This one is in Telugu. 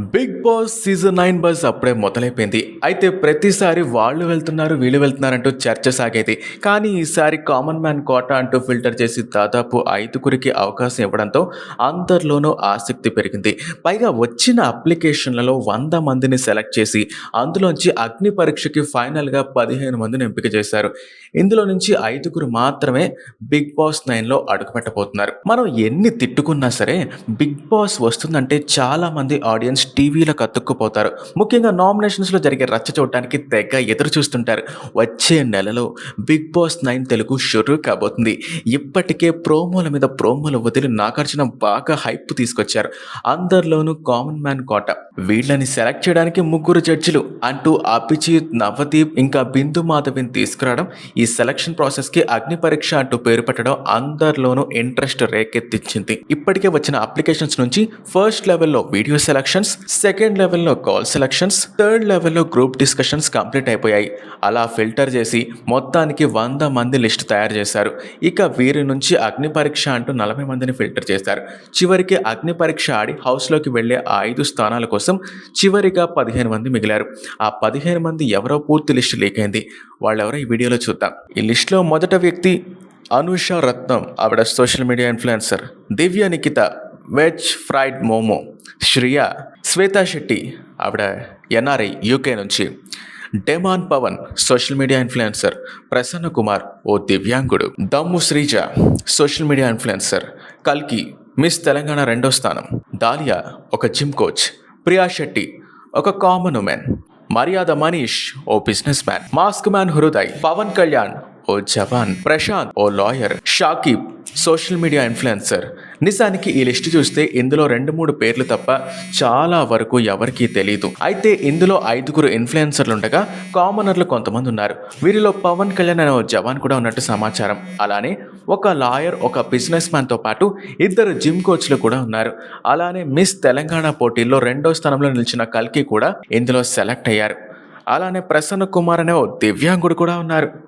బిగ్ బాస్ సీజన్ నైన్ బస్ అప్పుడే మొదలైపోయింది. అయితే ప్రతిసారి వాళ్ళు వెళ్తున్నారు వీళ్ళు వెళ్తున్నారంటూ చర్చ సాగేది. కానీ ఈసారి కామన్ మ్యాన్ కోట అంటూ ఫిల్టర్ చేసి దాదాపు ఐదుగురికి అవకాశం ఇవ్వడంతో అందరిలోనూ ఆసక్తి పెరిగింది. పైగా వచ్చిన అప్లికేషన్లలో వంద మందిని సెలెక్ట్ చేసి అందులోంచి అగ్ని పరీక్షకి ఫైనల్గా పదిహేను మందిని ఎంపిక చేశారు. ఇందులో నుంచి ఐదుగురు మాత్రమే బిగ్ బాస్ నైన్లో అడుగుపెట్టబోతున్నారు. మనం ఎన్ని తిట్టుకున్నా సరే బిగ్ బాస్ వస్తుందంటే చాలామంది ఆడియన్స్ టీవీలకు అతుక్కుపోతారు. ముఖ్యంగా నామినేషన్స్లో జరిగే రచ్చ చూడటానికి తెగ ఎదురు చూస్తుంటారు. వచ్చే నెలలో బిగ్ బాస్ నైన్ తెలుగు షురూ కాబోతుంది. ఇప్పటికే ప్రోమోల మీద ప్రోమోలు వదిలి నాగార్జున బాగా హైప్ తీసుకొచ్చారు. అందరిలోనూ కామన్ మ్యాన్ కోట. వీళ్ళని సెలెక్ట్ చేయడానికి ముగ్గురు జడ్జిలు అంటూ అభిజిత్ నవదీప్ ఇంకా బిందు మాధవిని తీసుకురావడం ఈ సెలక్షన్ ప్రాసెస్కి అగ్ని పరీక్ష అంటూ పేరు పెట్టడం అందరిలోనూ ఇంట్రెస్ట్ రేకెత్తించింది ఇప్పటికే వచ్చిన అప్లికేషన్స్ నుంచి ఫస్ట్ లెవెల్లో వీడియో సెలక్షన్స్ సెకండ్ లెవెల్లో కాల్ సెలక్షన్స్ థర్డ్ లెవెల్లో గ్రూప్ డిస్కషన్స్ కంప్లీట్ అయిపోయాయి. అలా ఫిల్టర్ చేసి మొత్తానికి వంద మంది లిస్ట్ తయారు చేశారు. ఇక వీరి నుంచి అగ్ని పరీక్ష అంటూ నలభై మందిని ఫిల్టర్ చేశారు. చివరికి అగ్ని పరీక్ష ఆడి హౌస్లోకి వెళ్ళే ఆ ఐదు స్థానాల కోసం చివరిగా పదిహేను మంది మిగిలారు. ఆ పదిహేను మంది ఎవరో పూర్తి లిస్ట్ లీక్ అయింది. వాళ్ళెవరో ఈ వీడియోలో చూద్దాం. ఈ లిస్ట్లో మొదట వ్యక్తి అనుష రత్నం ఆవిడ social media influencer Divya Nikhita veg fried momo. Shriya Shweta Shetty ఆవిడ ఎన్ఆర్ఐ యూకే నుంచి. Demon Pavan social media influencer. Prasanna Kumar ఓ దివ్యాంగుడు. Dammu Sreeja social media influencer. కల్కి మిస్ తెలంగాణ రెండో స్థానం. దాలియా ఒక జిమ్ కోచ్. ప్రియా శెట్టి ఒక కామన్ ఉమెన్. మర్యాద మనీష్ ఓ business man. Mask man Hriday. Pavan Kalyan ఓ జవాన్. ప్రశాంత్ ఓ lawyer. Shakib social media influencer. నిజానికి ఈ లిస్ట్ చూస్తే ఇందులో రెండు మూడు పేర్లు తప్ప చాలా వరకు ఎవరికీ తెలియదు అయితే ఇందులో ఐదుగురు ఇన్ఫ్లుయెన్సర్లు ఉండగా కామనర్లు కొంతమంది ఉన్నారు. వీరిలో పవన్ కళ్యాణ్ అనే ఓ జవాన్ కూడా ఉన్నట్టు సమాచారం. అలానే ఒక లాయర్ ఒక బిజినెస్ మ్యాన్తో పాటు ఇద్దరు జిమ్ కోచ్లు కూడా ఉన్నారు. అలానే మిస్ తెలంగాణ పోటీల్లో రెండో స్థానంలో నిలిచిన కల్కి కూడా ఇందులో సెలెక్ట్ అయ్యారు. అలానే ప్రసన్న కుమార్ అనే ఓ దివ్యాంగుడు కూడా ఉన్నారు.